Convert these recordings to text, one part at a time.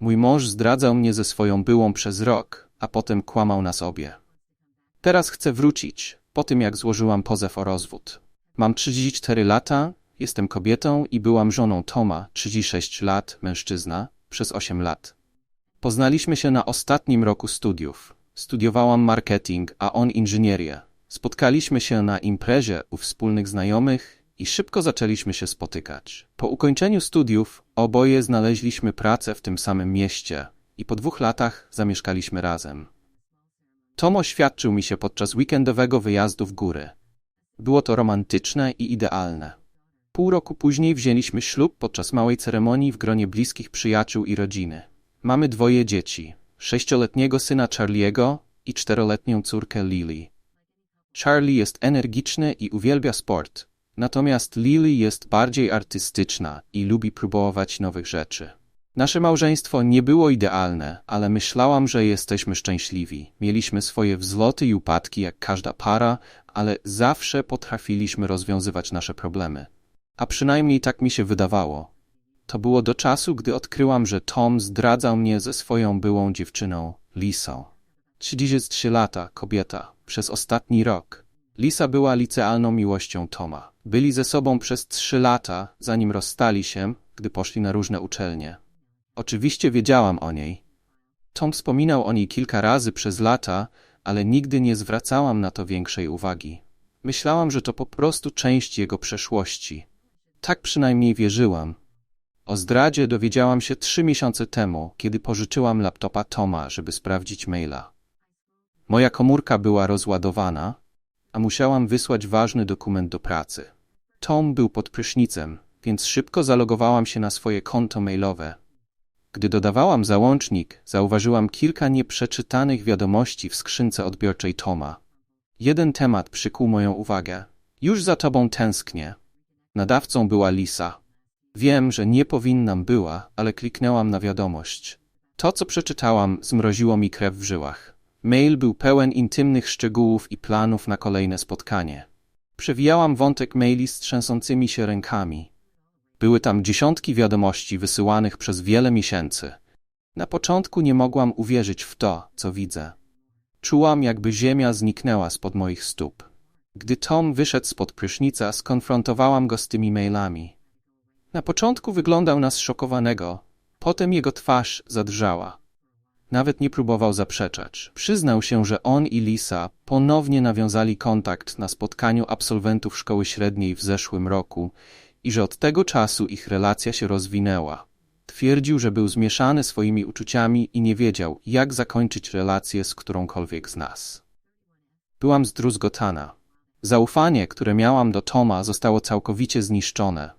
Mój mąż zdradzał mnie ze swoją byłą przez rok, a potem kłamał nas obie. Teraz chcę wrócić, po tym jak złożyłam pozew o rozwód. Mam 34 lata, jestem kobietą i byłam żoną Toma, 36 lat, mężczyzna, przez 8 lat. Poznaliśmy się na ostatnim roku studiów. Studiowałam marketing, a on inżynierię. Spotkaliśmy się na imprezie u wspólnych znajomych i szybko zaczęliśmy się spotykać. Po ukończeniu studiów oboje znaleźliśmy pracę w tym samym mieście i po dwóch latach zamieszkaliśmy razem. Tom oświadczył mi się podczas weekendowego wyjazdu w góry. Było to romantyczne i idealne. Pół roku później wzięliśmy ślub podczas małej ceremonii w gronie bliskich przyjaciół i rodziny. Mamy dwoje dzieci, sześcioletniego syna Charlie'ego i czteroletnią córkę Lily. Charlie jest energiczny i uwielbia sport, natomiast Lily jest bardziej artystyczna i lubi próbować nowych rzeczy. Nasze małżeństwo nie było idealne, ale myślałam, że jesteśmy szczęśliwi. Mieliśmy swoje wzloty i upadki jak każda para, ale zawsze potrafiliśmy rozwiązywać nasze problemy. A przynajmniej tak mi się wydawało. To było do czasu, gdy odkryłam, że Tom zdradzał mnie ze swoją byłą dziewczyną, Lisą. 33 lata, kobieta, przez ostatni rok. Lisa była licealną miłością Toma. Byli ze sobą przez trzy lata, zanim rozstali się, gdy poszli na różne uczelnie. Oczywiście wiedziałam o niej. Tom wspominał o niej kilka razy przez lata, ale nigdy nie zwracałam na to większej uwagi. Myślałam, że to po prostu część jego przeszłości. Tak przynajmniej wierzyłam. O zdradzie dowiedziałam się trzy miesiące temu, kiedy pożyczyłam laptopa Toma, żeby sprawdzić maila. Moja komórka była rozładowana, a musiałam wysłać ważny dokument do pracy. Tom był pod prysznicem, więc szybko zalogowałam się na swoje konto mailowe. Gdy dodawałam załącznik, zauważyłam kilka nieprzeczytanych wiadomości w skrzynce odbiorczej Toma. Jeden temat przykuł moją uwagę. Już za tobą tęsknię. Nadawcą była Lisa. Wiem, że nie powinnam była, ale kliknęłam na wiadomość. To, co przeczytałam, zmroziło mi krew w żyłach. Mail był pełen intymnych szczegółów i planów na kolejne spotkanie. Przewijałam wątek maili z trzęsącymi się rękami. Były tam dziesiątki wiadomości wysyłanych przez wiele miesięcy. Na początku nie mogłam uwierzyć w to, co widzę. Czułam, jakby ziemia zniknęła spod moich stóp. Gdy Tom wyszedł spod prysznica, skonfrontowałam go z tymi mailami. Na początku wyglądał na zszokowanego, potem jego twarz zadrżała. Nawet nie próbował zaprzeczać. Przyznał się, że on i Lisa ponownie nawiązali kontakt na spotkaniu absolwentów szkoły średniej w zeszłym roku i że od tego czasu ich relacja się rozwinęła. Twierdził, że był zmieszany swoimi uczuciami i nie wiedział, jak zakończyć relację z którąkolwiek z nas. Byłam zdruzgotana. Zaufanie, które miałam do Toma, zostało całkowicie zniszczone.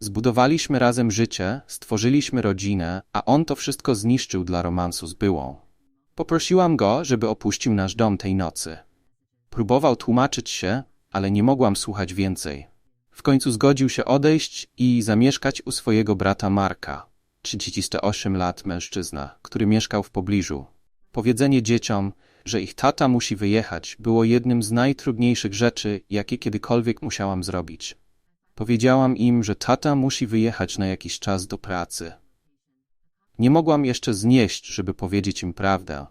Zbudowaliśmy razem życie, stworzyliśmy rodzinę, a on to wszystko zniszczył dla romansu z byłą. Poprosiłam go, żeby opuścił nasz dom tej nocy. Próbował tłumaczyć się, ale nie mogłam słuchać więcej. W końcu zgodził się odejść i zamieszkać u swojego brata Marka, 38 lat mężczyzna, który mieszkał w pobliżu. Powiedzenie dzieciom, że ich tata musi wyjechać, było jednym z najtrudniejszych rzeczy, jakie kiedykolwiek musiałam zrobić. Powiedziałam im, że tata musi wyjechać na jakiś czas do pracy. Nie mogłam jeszcze znieść, żeby powiedzieć im prawdę.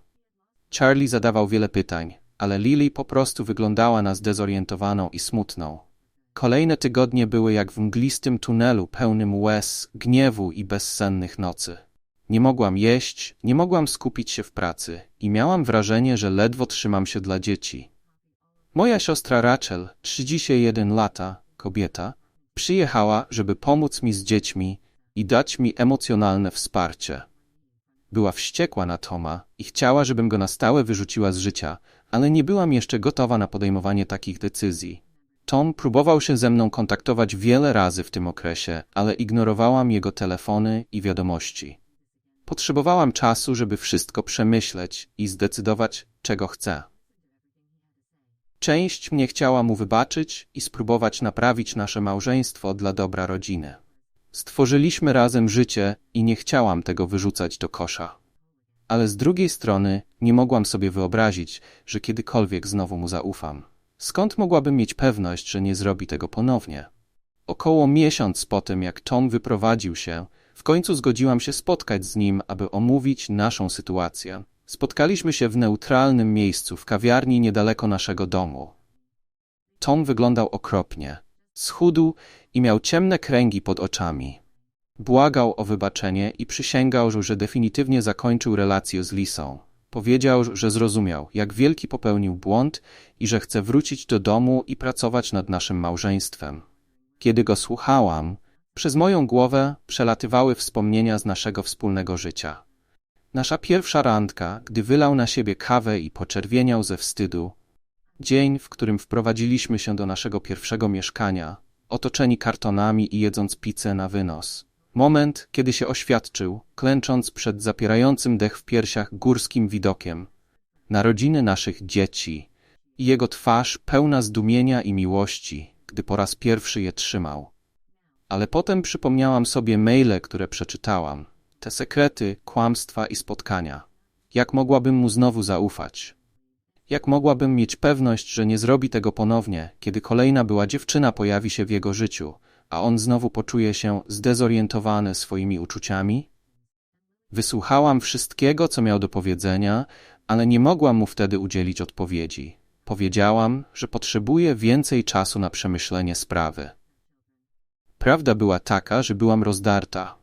Charlie zadawał wiele pytań, ale Lily po prostu wyglądała na zdezorientowaną i smutną. Kolejne tygodnie były jak w mglistym tunelu pełnym łez, gniewu i bezsennych nocy. Nie mogłam jeść, nie mogłam skupić się w pracy i miałam wrażenie, że ledwo trzymam się dla dzieci. Moja siostra Rachel, 31 lata, kobieta, przyjechała, żeby pomóc mi z dziećmi i dać mi emocjonalne wsparcie. Była wściekła na Toma i chciała, żebym go na stałe wyrzuciła z życia, ale nie byłam jeszcze gotowa na podejmowanie takich decyzji. Tom próbował się ze mną kontaktować wiele razy w tym okresie, ale ignorowałam jego telefony i wiadomości. Potrzebowałam czasu, żeby wszystko przemyśleć i zdecydować, czego chcę. Część mnie chciała mu wybaczyć i spróbować naprawić nasze małżeństwo dla dobra rodziny. Stworzyliśmy razem życie i nie chciałam tego wyrzucać do kosza. Ale z drugiej strony nie mogłam sobie wyobrazić, że kiedykolwiek znowu mu zaufam. Skąd mogłabym mieć pewność, że nie zrobi tego ponownie? Około miesiąc po tym, jak Tom wyprowadził się, W końcu zgodziłam się spotkać z nim, aby omówić naszą sytuację. Spotkaliśmy się w neutralnym miejscu, w kawiarni niedaleko naszego domu. Tom wyglądał okropnie. Schudł i miał ciemne kręgi pod oczami. Błagał o wybaczenie i przysięgał, że definitywnie zakończył relację z Lisą. Powiedział, że zrozumiał, jak wielki popełnił błąd i że chce wrócić do domu i pracować nad naszym małżeństwem. Kiedy go słuchałam, przez moją głowę przelatywały wspomnienia z naszego wspólnego życia. Nasza pierwsza randka, gdy wylał na siebie kawę i poczerwieniał ze wstydu. Dzień, w którym wprowadziliśmy się do naszego pierwszego mieszkania, otoczeni kartonami i jedząc pizzę na wynos. Moment, kiedy się oświadczył, klęcząc przed zapierającym dech w piersiach górskim widokiem. Narodziny naszych dzieci i jego twarz pełna zdumienia i miłości, gdy po raz pierwszy je trzymał. Ale potem przypomniałam sobie maile, które przeczytałam, te sekrety, kłamstwa i spotkania. Jak mogłabym mu znowu zaufać? Jak mogłabym mieć pewność, że nie zrobi tego ponownie, kiedy kolejna była dziewczyna pojawi się w jego życiu, a on znowu poczuje się zdezorientowany swoimi uczuciami? Wysłuchałam wszystkiego, co miał do powiedzenia, ale nie mogłam mu wtedy udzielić odpowiedzi. Powiedziałam, że potrzebuję więcej czasu na przemyślenie sprawy. Prawda była taka, że byłam rozdarta.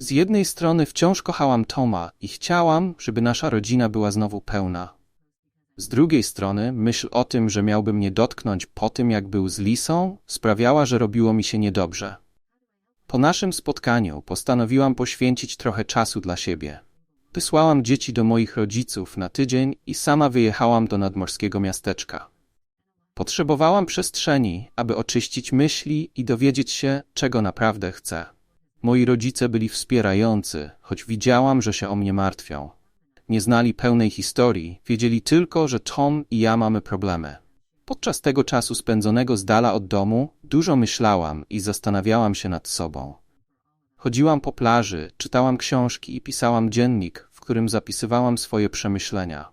Z jednej strony wciąż kochałam Toma i chciałam, żeby nasza rodzina była znowu pełna. Z drugiej strony myśl o tym, że miałby mnie dotknąć po tym, jak był z Lisą, sprawiała, że robiło mi się niedobrze. Po naszym spotkaniu postanowiłam poświęcić trochę czasu dla siebie. Wysłałam dzieci do moich rodziców na tydzień i sama wyjechałam do nadmorskiego miasteczka. Potrzebowałam przestrzeni, aby oczyścić myśli i dowiedzieć się, czego naprawdę chcę. Moi rodzice byli wspierający, choć widziałam, że się o mnie martwią. Nie znali pełnej historii, wiedzieli tylko, że Tom i ja mamy problemy. Podczas tego czasu spędzonego z dala od domu dużo myślałam i zastanawiałam się nad sobą. Chodziłam po plaży, czytałam książki i pisałam dziennik, w którym zapisywałam swoje przemyślenia.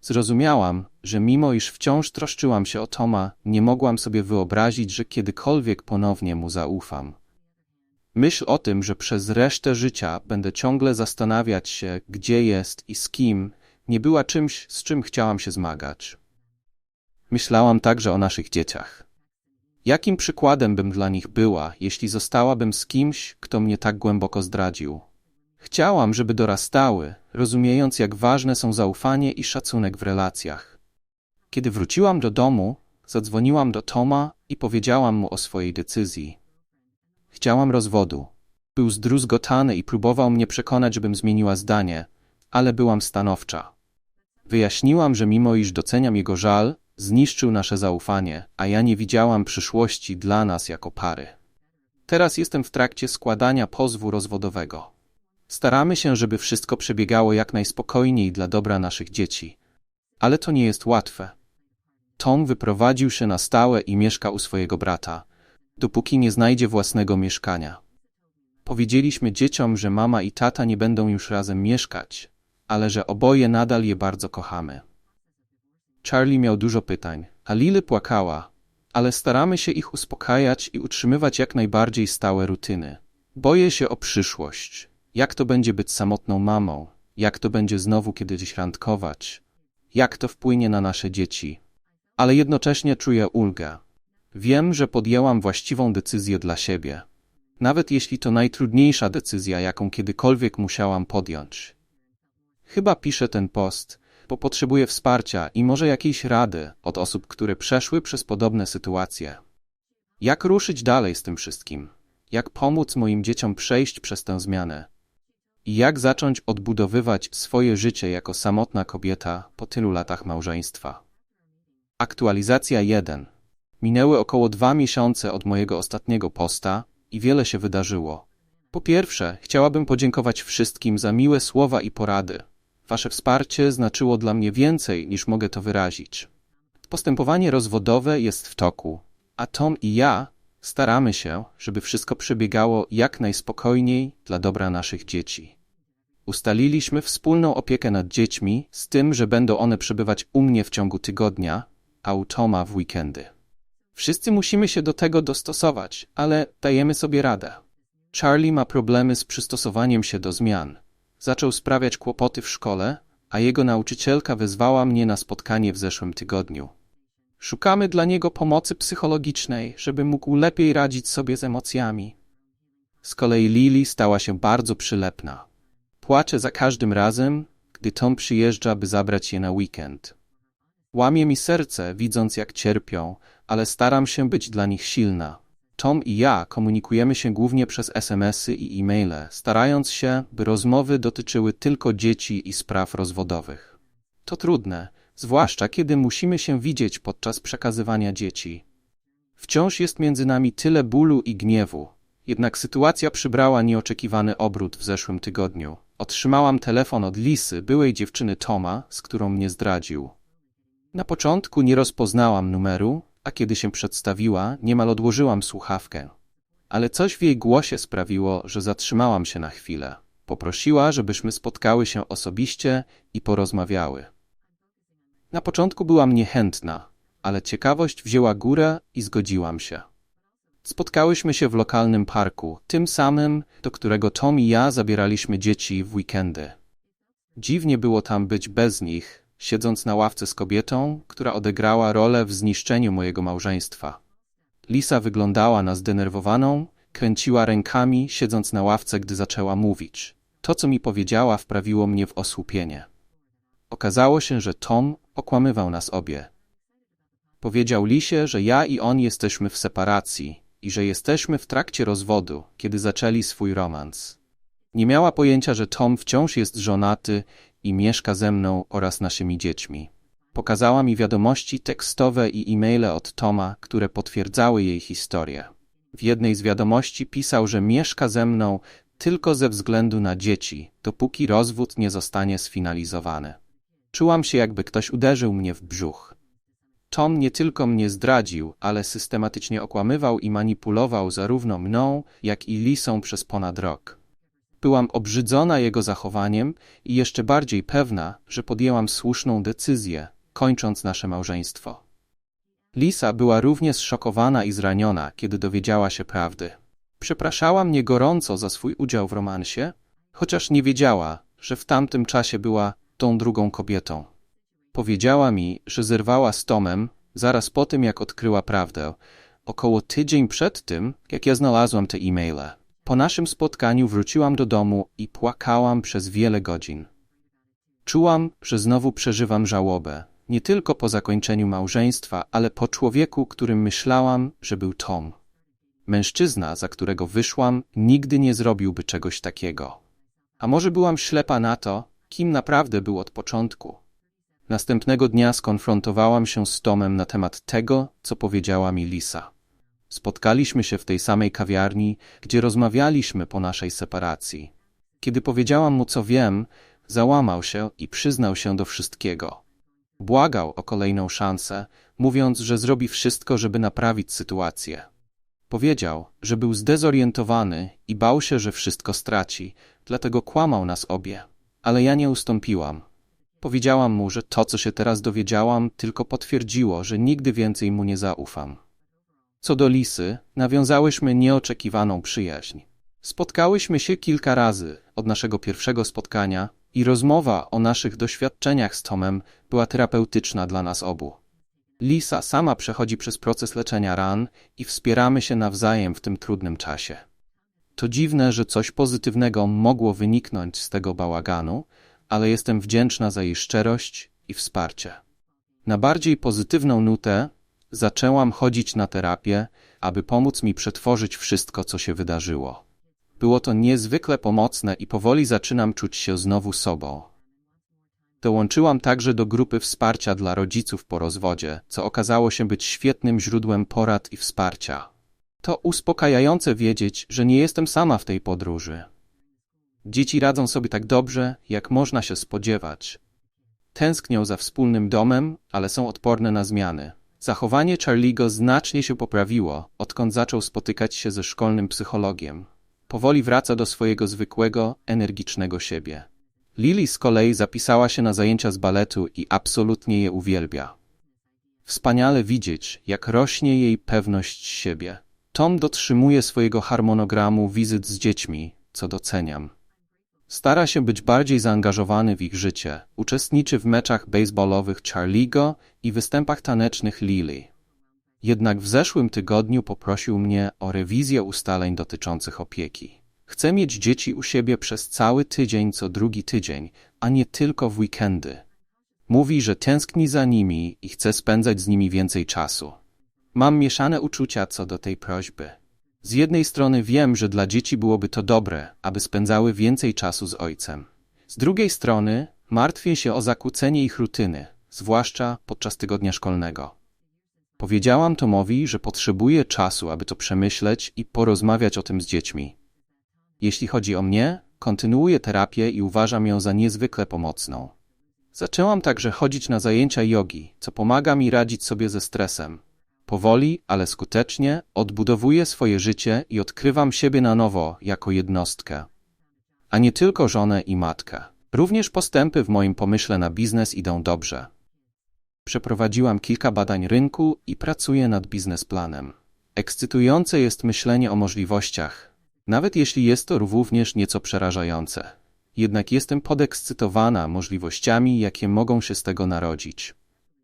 Zrozumiałam, że mimo iż wciąż troszczyłam się o Toma, nie mogłam sobie wyobrazić, że kiedykolwiek ponownie mu zaufam. Myśl o tym, że przez resztę życia będę ciągle zastanawiać się, gdzie jest i z kim, nie była czymś, z czym chciałam się zmagać. Myślałam także o naszych dzieciach. Jakim przykładem bym dla nich była, jeśli zostałabym z kimś, kto mnie tak głęboko zdradził? Chciałam, żeby dorastały, rozumiejąc, jak ważne są zaufanie i szacunek w relacjach. Kiedy wróciłam do domu, zadzwoniłam do Toma i powiedziałam mu o swojej decyzji. Chciałam rozwodu. Był zdruzgotany i próbował mnie przekonać, żebym zmieniła zdanie, ale byłam stanowcza. Wyjaśniłam, że mimo iż doceniam jego żal, zniszczył nasze zaufanie, a ja nie widziałam przyszłości dla nas jako pary. Teraz jestem w trakcie składania pozwu rozwodowego. Staramy się, żeby wszystko przebiegało jak najspokojniej dla dobra naszych dzieci. Ale to nie jest łatwe. Tom wyprowadził się na stałe i mieszka u swojego brata, dopóki nie znajdzie własnego mieszkania. Powiedzieliśmy dzieciom, że mama i tata nie będą już razem mieszkać, ale że oboje nadal je bardzo kochamy. Charlie miał dużo pytań, a Lily płakała, ale staramy się ich uspokajać i utrzymywać jak najbardziej stałe rutyny. Boję się o przyszłość. Jak to będzie być samotną mamą? Jak to będzie znowu kiedyś randkować? Jak to wpłynie na nasze dzieci? Ale jednocześnie czuję ulgę. Wiem, że podjęłam właściwą decyzję dla siebie. Nawet jeśli to najtrudniejsza decyzja, jaką kiedykolwiek musiałam podjąć. Chyba piszę ten post, bo potrzebuję wsparcia i może jakiejś rady od osób, które przeszły przez podobne sytuacje. Jak ruszyć dalej z tym wszystkim? Jak pomóc moim dzieciom przejść przez tę zmianę? I jak zacząć odbudowywać swoje życie jako samotna kobieta po tylu latach małżeństwa? Aktualizacja 1. Minęły około dwa miesiące od mojego ostatniego posta i wiele się wydarzyło. Po pierwsze, chciałabym podziękować wszystkim za miłe słowa i porady. Wasze wsparcie znaczyło dla mnie więcej, niż mogę to wyrazić. Postępowanie rozwodowe jest w toku, a Tom i ja staramy się, żeby wszystko przebiegało jak najspokojniej dla dobra naszych dzieci. Ustaliliśmy wspólną opiekę nad dziećmi, z tym, że będą one przebywać u mnie w ciągu tygodnia, a u Toma w weekendy. Wszyscy musimy się do tego dostosować, ale dajemy sobie radę. Charlie ma problemy z przystosowaniem się do zmian. Zaczął sprawiać kłopoty w szkole, a jego nauczycielka wezwała mnie na spotkanie w zeszłym tygodniu. Szukamy dla niego pomocy psychologicznej, żeby mógł lepiej radzić sobie z emocjami. Z kolei Lily stała się bardzo przylepna. Płacze za każdym razem, gdy Tom przyjeżdża, by zabrać je na weekend. Łamie mi serce, widząc jak cierpią, ale staram się być dla nich silna. Tom i ja komunikujemy się głównie przez SMS-y i e-maile, starając się, by rozmowy dotyczyły tylko dzieci i spraw rozwodowych. To trudne, zwłaszcza kiedy musimy się widzieć podczas przekazywania dzieci. Wciąż jest między nami tyle bólu i gniewu, jednak sytuacja przybrała nieoczekiwany obrót w zeszłym tygodniu. Otrzymałam telefon od Lisy, byłej dziewczyny Toma, z którą mnie zdradził. Na początku nie rozpoznałam numeru, a kiedy się przedstawiła, niemal odłożyłam słuchawkę. Ale coś w jej głosie sprawiło, że zatrzymałam się na chwilę. Poprosiła, żebyśmy spotkały się osobiście i porozmawiały. Na początku byłam niechętna, ale ciekawość wzięła górę i zgodziłam się. Spotkałyśmy się w lokalnym parku, tym samym, do którego Tom i ja zabieraliśmy dzieci w weekendy. Dziwnie było tam być bez nich, siedząc na ławce z kobietą, która odegrała rolę w zniszczeniu mojego małżeństwa. Lisa wyglądała na zdenerwowaną, kręciła rękami, siedząc na ławce, gdy zaczęła mówić. To, co mi powiedziała, wprawiło mnie w osłupienie. Okazało się, że Tom okłamywał nas obie. Powiedział Lisie, że ja i on jesteśmy w separacji i że jesteśmy w trakcie rozwodu, kiedy zaczęli swój romans. Nie miała pojęcia, że Tom wciąż jest żonaty i mieszka ze mną oraz naszymi dziećmi. Pokazała mi wiadomości tekstowe i e-maile od Toma, które potwierdzały jej historię. W jednej z wiadomości pisał, że mieszka ze mną tylko ze względu na dzieci, dopóki rozwód nie zostanie sfinalizowany. Czułam się, jakby ktoś uderzył mnie w brzuch. Tom nie tylko mnie zdradził, ale systematycznie okłamywał i manipulował zarówno mną, jak i Lisą przez ponad rok. Byłam obrzydzona jego zachowaniem i jeszcze bardziej pewna, że podjęłam słuszną decyzję, kończąc nasze małżeństwo. Lisa była równie zszokowana i zraniona, kiedy dowiedziała się prawdy. Przepraszała mnie gorąco za swój udział w romansie, chociaż nie wiedziała, że w tamtym czasie była tą drugą kobietą. Powiedziała mi, że zerwała z Tomem zaraz po tym, jak odkryła prawdę, około tydzień przed tym, jak ja znalazłam te e-maile. Po naszym spotkaniu wróciłam do domu i płakałam przez wiele godzin. Czułam, że znowu przeżywam żałobę, nie tylko po zakończeniu małżeństwa, ale po człowieku, którym myślałam, że był Tom. Mężczyzna, za którego wyszłam, nigdy nie zrobiłby czegoś takiego. A może byłam ślepa na to, kim naprawdę był od początku. Następnego dnia skonfrontowałam się z Tomem na temat tego, co powiedziała mi Lisa. Spotkaliśmy się w tej samej kawiarni, gdzie rozmawialiśmy po naszej separacji. Kiedy powiedziałam mu, co wiem, załamał się i przyznał się do wszystkiego. Błagał o kolejną szansę, mówiąc, że zrobi wszystko, żeby naprawić sytuację. Powiedział, że był zdezorientowany i bał się, że wszystko straci, dlatego kłamał nas obie. Ale ja nie ustąpiłam. Powiedziałam mu, że to, co się teraz dowiedziałam, tylko potwierdziło, że nigdy więcej mu nie zaufam. Co do Lisy, nawiązałyśmy nieoczekiwaną przyjaźń. Spotkałyśmy się kilka razy od naszego pierwszego spotkania i rozmowa o naszych doświadczeniach z Tomem była terapeutyczna dla nas obu. Lisa sama przechodzi przez proces leczenia ran i wspieramy się nawzajem w tym trudnym czasie. To dziwne, że coś pozytywnego mogło wyniknąć z tego bałaganu, ale jestem wdzięczna za jej szczerość i wsparcie. Na bardziej pozytywną nutę zaczęłam chodzić na terapię, aby pomóc mi przetworzyć wszystko, co się wydarzyło. Było to niezwykle pomocne i powoli zaczynam czuć się znowu sobą. Dołączyłam także do grupy wsparcia dla rodziców po rozwodzie, co okazało się być świetnym źródłem porad i wsparcia. To uspokajające wiedzieć, że nie jestem sama w tej podróży. Dzieci radzą sobie tak dobrze, jak można się spodziewać. Tęsknią za wspólnym domem, ale są odporne na zmiany. Zachowanie Charliego znacznie się poprawiło, odkąd zaczął spotykać się ze szkolnym psychologiem. Powoli wraca do swojego zwykłego, energicznego siebie. Lily z kolei zapisała się na zajęcia z baletu i absolutnie je uwielbia. Wspaniale widzieć, jak rośnie jej pewność siebie. Tom dotrzymuje swojego harmonogramu wizyt z dziećmi, co doceniam. Stara się być bardziej zaangażowany w ich życie, uczestniczy w meczach baseballowych Charlie'ego i występach tanecznych Lily. Jednak w zeszłym tygodniu poprosił mnie o rewizję ustaleń dotyczących opieki. Chcę mieć dzieci u siebie przez cały tydzień co drugi tydzień, a nie tylko w weekendy. Mówi, że tęskni za nimi i chce spędzać z nimi więcej czasu. Mam mieszane uczucia co do tej prośby. Z jednej strony wiem, że dla dzieci byłoby to dobre, aby spędzały więcej czasu z ojcem. Z drugiej strony martwię się o zakłócenie ich rutyny, zwłaszcza podczas tygodnia szkolnego. Powiedziałam Tomowi, że potrzebuję czasu, aby to przemyśleć i porozmawiać o tym z dziećmi. Jeśli chodzi o mnie, kontynuuję terapię i uważam ją za niezwykle pomocną. Zaczęłam także chodzić na zajęcia jogi, co pomaga mi radzić sobie ze stresem. Powoli, ale skutecznie odbudowuję swoje życie i odkrywam siebie na nowo jako jednostkę. A nie tylko żonę i matkę. Również postępy w moim pomyśle na biznes idą dobrze. Przeprowadziłam kilka badań rynku i pracuję nad biznesplanem. Ekscytujące jest myślenie o możliwościach, nawet jeśli jest to również nieco przerażające. Jednak jestem podekscytowana możliwościami, jakie mogą się z tego narodzić.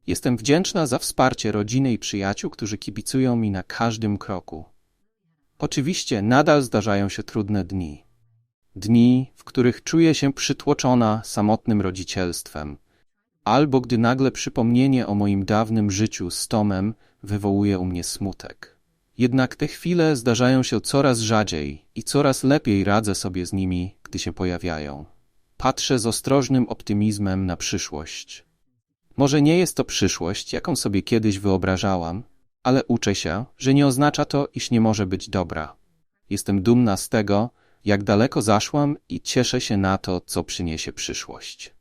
Jestem wdzięczna za wsparcie rodziny i przyjaciół, którzy kibicują mi na każdym kroku. Oczywiście nadal zdarzają się trudne dni. Dni, w których czuję się przytłoczona samotnym rodzicielstwem, albo gdy nagle przypomnienie o moim dawnym życiu z Tomem wywołuje u mnie smutek. Jednak te chwile zdarzają się coraz rzadziej i coraz lepiej radzę sobie z nimi, gdy się pojawiają. Patrzę z ostrożnym optymizmem na przyszłość. Może nie jest to przyszłość, jaką sobie kiedyś wyobrażałam, ale uczę się, że nie oznacza to, iż nie może być dobra. Jestem dumna z tego, jak daleko zaszłam i cieszę się na to, co przyniesie przyszłość.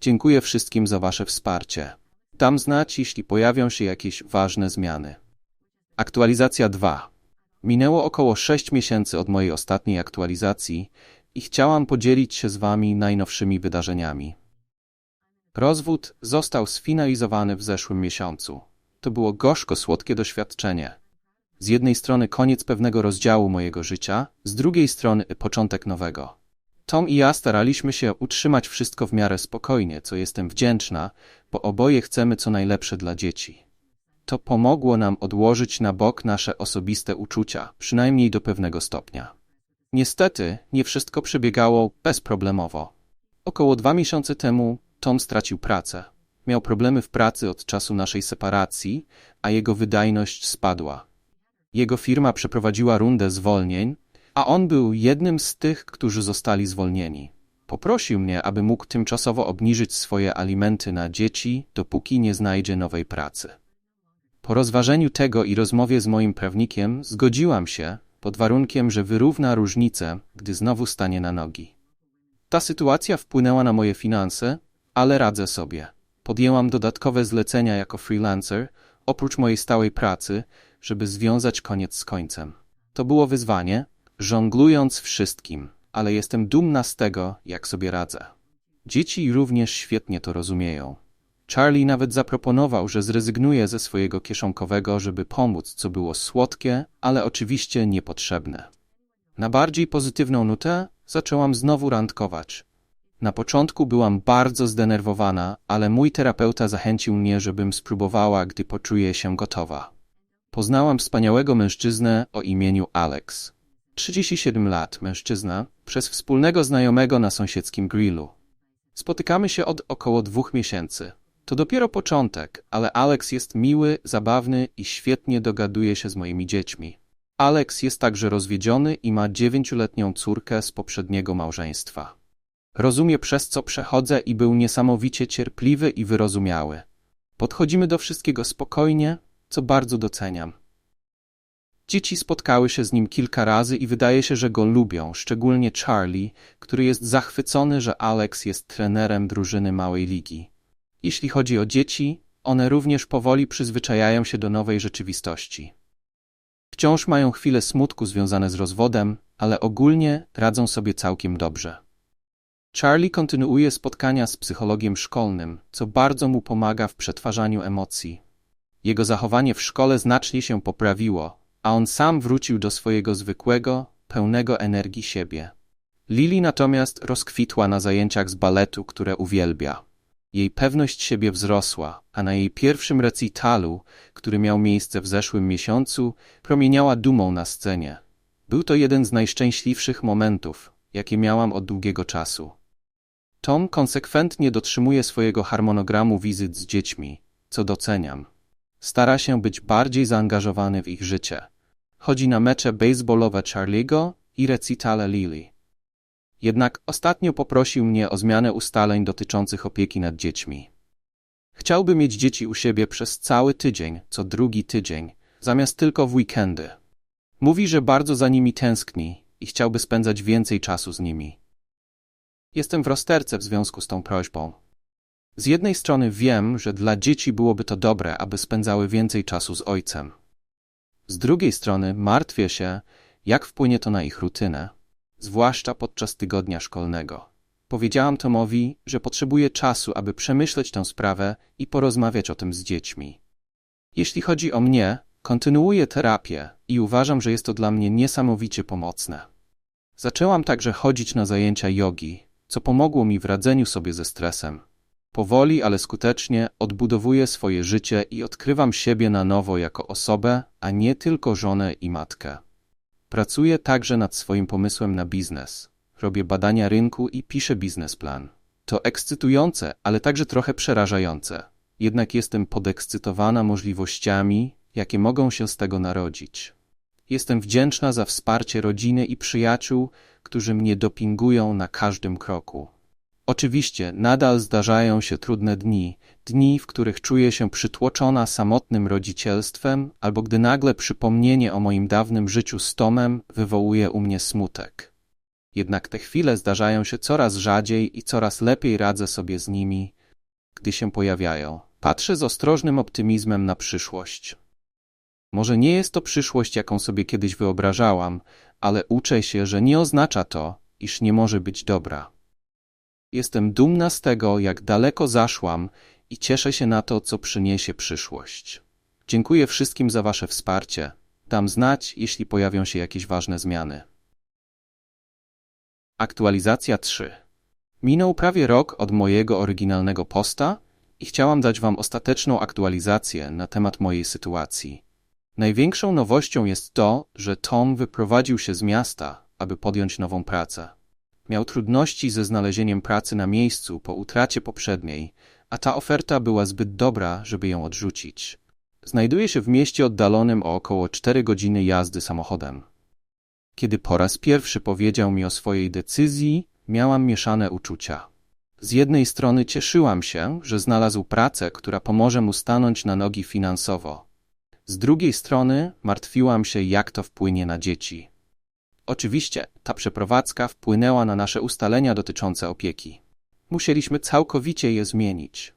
Dziękuję wszystkim za Wasze wsparcie. Dam znać, jeśli pojawią się jakieś ważne zmiany. Aktualizacja 2. Minęło około 6 miesięcy od mojej ostatniej aktualizacji i chciałam podzielić się z Wami najnowszymi wydarzeniami. Rozwód został sfinalizowany w zeszłym miesiącu. To było gorzko-słodkie doświadczenie. Z jednej strony koniec pewnego rozdziału mojego życia, z drugiej strony początek nowego. Tom i ja staraliśmy się utrzymać wszystko w miarę spokojnie, co jestem wdzięczna, bo oboje chcemy co najlepsze dla dzieci. To pomogło nam odłożyć na bok nasze osobiste uczucia, przynajmniej do pewnego stopnia. Niestety, nie wszystko przebiegało bezproblemowo. Około dwa miesiące temu Tom stracił pracę. Miał problemy w pracy od czasu naszej separacji, a jego wydajność spadła. Jego firma przeprowadziła rundę zwolnień, a on był jednym z tych, którzy zostali zwolnieni. Poprosił mnie, aby mógł tymczasowo obniżyć swoje alimenty na dzieci, dopóki nie znajdzie nowej pracy. Po rozważeniu tego i rozmowie z moim prawnikiem zgodziłam się, pod warunkiem, że wyrówna różnicę, gdy znowu stanie na nogi. Ta sytuacja wpłynęła na moje finanse, ale radzę sobie. Podjęłam dodatkowe zlecenia jako freelancer, oprócz mojej stałej pracy, żeby związać koniec z końcem. To było wyzwanie, żonglując wszystkim, ale jestem dumna z tego, jak sobie radzę. Dzieci również świetnie to rozumieją. Charlie nawet zaproponował, że zrezygnuje ze swojego kieszonkowego, żeby pomóc, co było słodkie, ale oczywiście niepotrzebne. Na bardziej pozytywną nutę zaczęłam znowu randkować. Na początku byłam bardzo zdenerwowana, ale mój terapeuta zachęcił mnie, żebym spróbowała, gdy poczuję się gotowa. Poznałam wspaniałego mężczyznę o imieniu Alex. 37 lat, mężczyzna, przez wspólnego znajomego na sąsiedzkim grillu. Spotykamy się od około dwóch miesięcy. To dopiero początek, ale Alex jest miły, zabawny i świetnie dogaduje się z moimi dziećmi. Alex jest także rozwiedziony i ma dziewięcioletnią córkę z poprzedniego małżeństwa. Rozumie przez co przechodzę i był niesamowicie cierpliwy i wyrozumiały. Podchodzimy do wszystkiego spokojnie, co bardzo doceniam. Dzieci spotkały się z nim kilka razy i wydaje się, że go lubią, szczególnie Charlie, który jest zachwycony, że Alex jest trenerem drużyny małej ligi. Jeśli chodzi o dzieci, one również powoli przyzwyczajają się do nowej rzeczywistości. Wciąż mają chwile smutku związane z rozwodem, ale ogólnie radzą sobie całkiem dobrze. Charlie kontynuuje spotkania z psychologiem szkolnym, co bardzo mu pomaga w przetwarzaniu emocji. Jego zachowanie w szkole znacznie się poprawiło, a on sam wrócił do swojego zwykłego, pełnego energii siebie. Lili natomiast rozkwitła na zajęciach z baletu, które uwielbia. Jej pewność siebie wzrosła, a na jej pierwszym recitalu, który miał miejsce w zeszłym miesiącu, promieniała dumą na scenie. Był to jeden z najszczęśliwszych momentów, jakie miałam od długiego czasu. Tom konsekwentnie dotrzymuje swojego harmonogramu wizyt z dziećmi, co doceniam. Stara się być bardziej zaangażowany w ich życie. Chodzi na mecze baseballowe Charlie'ego i recitale Lily. Jednak ostatnio poprosił mnie o zmianę ustaleń dotyczących opieki nad dziećmi. Chciałby mieć dzieci u siebie przez cały tydzień, co drugi tydzień, zamiast tylko w weekendy. Mówi, że bardzo za nimi tęskni i chciałby spędzać więcej czasu z nimi. Jestem w rozterce w związku z tą prośbą. Z jednej strony wiem, że dla dzieci byłoby to dobre, aby spędzały więcej czasu z ojcem. Z drugiej strony martwię się, jak wpłynie to na ich rutynę, zwłaszcza podczas tygodnia szkolnego. Powiedziałam Tomowi, że potrzebuję czasu, aby przemyśleć tę sprawę i porozmawiać o tym z dziećmi. Jeśli chodzi o mnie, kontynuuję terapię i uważam, że jest to dla mnie niesamowicie pomocne. Zaczęłam także chodzić na zajęcia jogi, co pomogło mi w radzeniu sobie ze stresem. Powoli, ale skutecznie odbudowuję swoje życie i odkrywam siebie na nowo jako osobę, a nie tylko żonę i matkę. Pracuję także nad swoim pomysłem na biznes. Robię badania rynku i piszę biznesplan. To ekscytujące, ale także trochę przerażające. Jednak jestem podekscytowana możliwościami, jakie mogą się z tego narodzić. Jestem wdzięczna za wsparcie rodziny i przyjaciół, którzy mnie dopingują na każdym kroku. Oczywiście nadal zdarzają się trudne dni, dni, w których czuję się przytłoczona samotnym rodzicielstwem, albo gdy nagle przypomnienie o moim dawnym życiu z Tomem wywołuje u mnie smutek. Jednak te chwile zdarzają się coraz rzadziej i coraz lepiej radzę sobie z nimi, gdy się pojawiają. Patrzę z ostrożnym optymizmem na przyszłość. Może nie jest to przyszłość, jaką sobie kiedyś wyobrażałam, ale uczę się, że nie oznacza to, iż nie może być dobra. Jestem dumna z tego, jak daleko zaszłam i cieszę się na to, co przyniesie przyszłość. Dziękuję wszystkim za Wasze wsparcie. Dam znać, jeśli pojawią się jakieś ważne zmiany. Aktualizacja 3. Minął prawie rok od mojego oryginalnego posta i chciałam dać Wam ostateczną aktualizację na temat mojej sytuacji. Największą nowością jest to, że Tom wyprowadził się z miasta, aby podjąć nową pracę. Miał trudności ze znalezieniem pracy na miejscu po utracie poprzedniej, a ta oferta była zbyt dobra, żeby ją odrzucić. Znajduje się w mieście oddalonym o około 4 godziny jazdy samochodem. Kiedy po raz pierwszy powiedział mi o swojej decyzji, miałam mieszane uczucia. Z jednej strony cieszyłam się, że znalazł pracę, która pomoże mu stanąć na nogi finansowo. Z drugiej strony martwiłam się, jak to wpłynie na dzieci. Oczywiście, ta przeprowadzka wpłynęła na nasze ustalenia dotyczące opieki. Musieliśmy całkowicie je zmienić.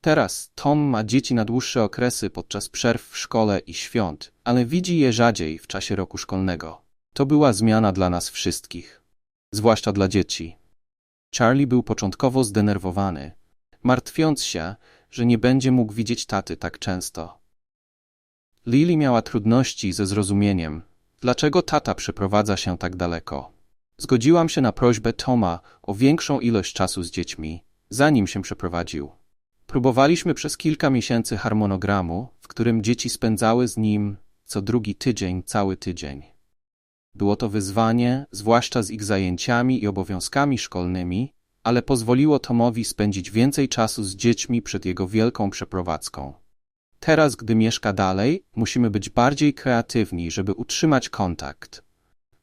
Teraz Tom ma dzieci na dłuższe okresy podczas przerw w szkole i świąt, ale widzi je rzadziej w czasie roku szkolnego. To była zmiana dla nas wszystkich, zwłaszcza dla dzieci. Charlie był początkowo zdenerwowany, martwiąc się, że nie będzie mógł widzieć taty tak często. Lily miała trudności ze zrozumieniem, dlaczego tata przeprowadza się tak daleko. Zgodziłam się na prośbę Toma o większą ilość czasu z dziećmi, zanim się przeprowadził. Próbowaliśmy przez kilka miesięcy harmonogramu, w którym dzieci spędzały z nim co drugi tydzień, cały tydzień. Było to wyzwanie, zwłaszcza z ich zajęciami i obowiązkami szkolnymi, ale pozwoliło Tomowi spędzić więcej czasu z dziećmi przed jego wielką przeprowadzką. Teraz, gdy mieszka dalej, musimy być bardziej kreatywni, żeby utrzymać kontakt.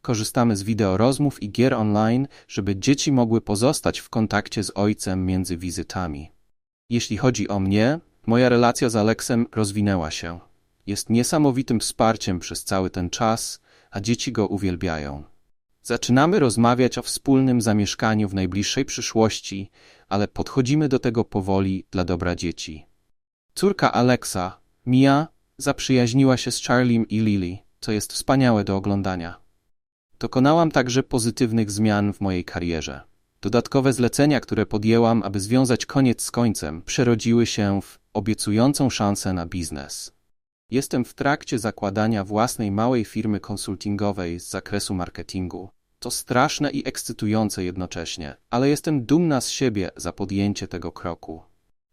Korzystamy z wideorozmów i gier online, żeby dzieci mogły pozostać w kontakcie z ojcem między wizytami. Jeśli chodzi o mnie, moja relacja z Aleksem rozwinęła się. Jest niesamowitym wsparciem przez cały ten czas, a dzieci go uwielbiają. Zaczynamy rozmawiać o wspólnym zamieszkaniu w najbliższej przyszłości, ale podchodzimy do tego powoli dla dobra dzieci. Córka Alexa, Mia, zaprzyjaźniła się z Charliem i Lily, co jest wspaniałe do oglądania. Dokonałam także pozytywnych zmian w mojej karierze. Dodatkowe zlecenia, które podjęłam, aby związać koniec z końcem, przerodziły się w obiecującą szansę na biznes. Jestem w trakcie zakładania własnej małej firmy konsultingowej z zakresu marketingu. To straszne i ekscytujące jednocześnie, ale jestem dumna z siebie za podjęcie tego kroku.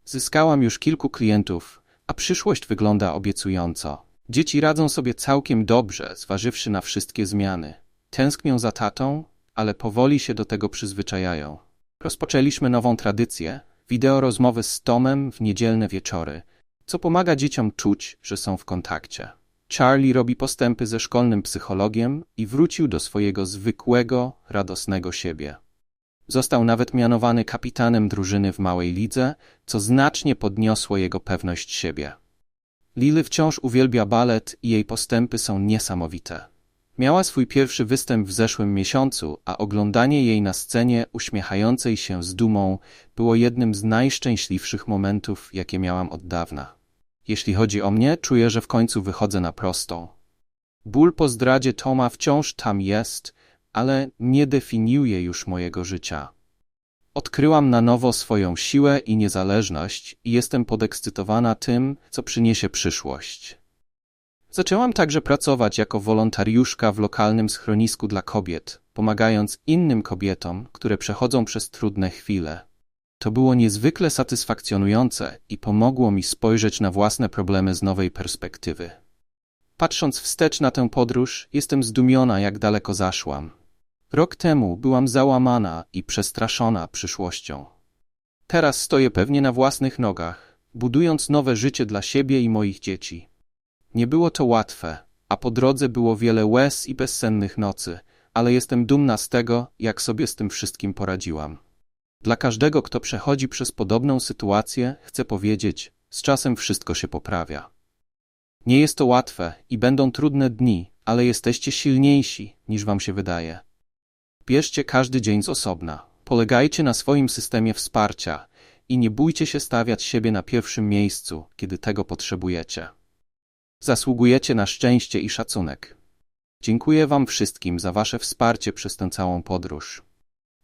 Zyskałam już kilku klientów, a przyszłość wygląda obiecująco. Dzieci radzą sobie całkiem dobrze, zważywszy na wszystkie zmiany. Tęsknią za tatą, ale powoli się do tego przyzwyczajają. Rozpoczęliśmy nową tradycję wideo rozmowy z Tomem w niedzielne wieczory, co pomaga dzieciom czuć, że są w kontakcie. Charlie robi postępy ze szkolnym psychologiem i wrócił do swojego zwykłego, radosnego siebie. Został nawet mianowany kapitanem drużyny w małej lidze, co znacznie podniosło jego pewność siebie. Lily wciąż uwielbia balet i jej postępy są niesamowite. Miała swój pierwszy występ w zeszłym miesiącu, a oglądanie jej na scenie uśmiechającej się z dumą było jednym z najszczęśliwszych momentów, jakie miałam od dawna. Jeśli chodzi o mnie, czuję, że w końcu wychodzę na prostą. Ból po zdradzie Toma wciąż tam jest, ale nie definiuje już mojego życia. Odkryłam na nowo swoją siłę i niezależność i jestem podekscytowana tym, co przyniesie przyszłość. Zaczęłam także pracować jako wolontariuszka w lokalnym schronisku dla kobiet, pomagając innym kobietom, które przechodzą przez trudne chwile. To było niezwykle satysfakcjonujące i pomogło mi spojrzeć na własne problemy z nowej perspektywy. Patrząc wstecz na tę podróż, jestem zdumiona, jak daleko zaszłam. Rok temu byłam załamana i przestraszona przyszłością. Teraz stoję pewnie na własnych nogach, budując nowe życie dla siebie i moich dzieci. Nie było to łatwe, a po drodze było wiele łez i bezsennych nocy, ale jestem dumna z tego, jak sobie z tym wszystkim poradziłam. Dla każdego, kto przechodzi przez podobną sytuację, chcę powiedzieć, z czasem wszystko się poprawia. Nie jest to łatwe i będą trudne dni, ale jesteście silniejsi, niż wam się wydaje. Bierzcie każdy dzień z osobna, polegajcie na swoim systemie wsparcia i nie bójcie się stawiać siebie na pierwszym miejscu, kiedy tego potrzebujecie. Zasługujecie na szczęście i szacunek. Dziękuję Wam wszystkim za Wasze wsparcie przez tę całą podróż.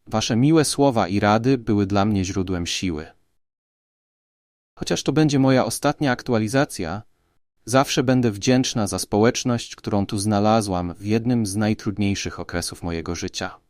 Wasze miłe słowa i rady były dla mnie źródłem siły. Chociaż to będzie moja ostatnia aktualizacja, zawsze będę wdzięczna za społeczność, którą tu znalazłam w jednym z najtrudniejszych okresów mojego życia.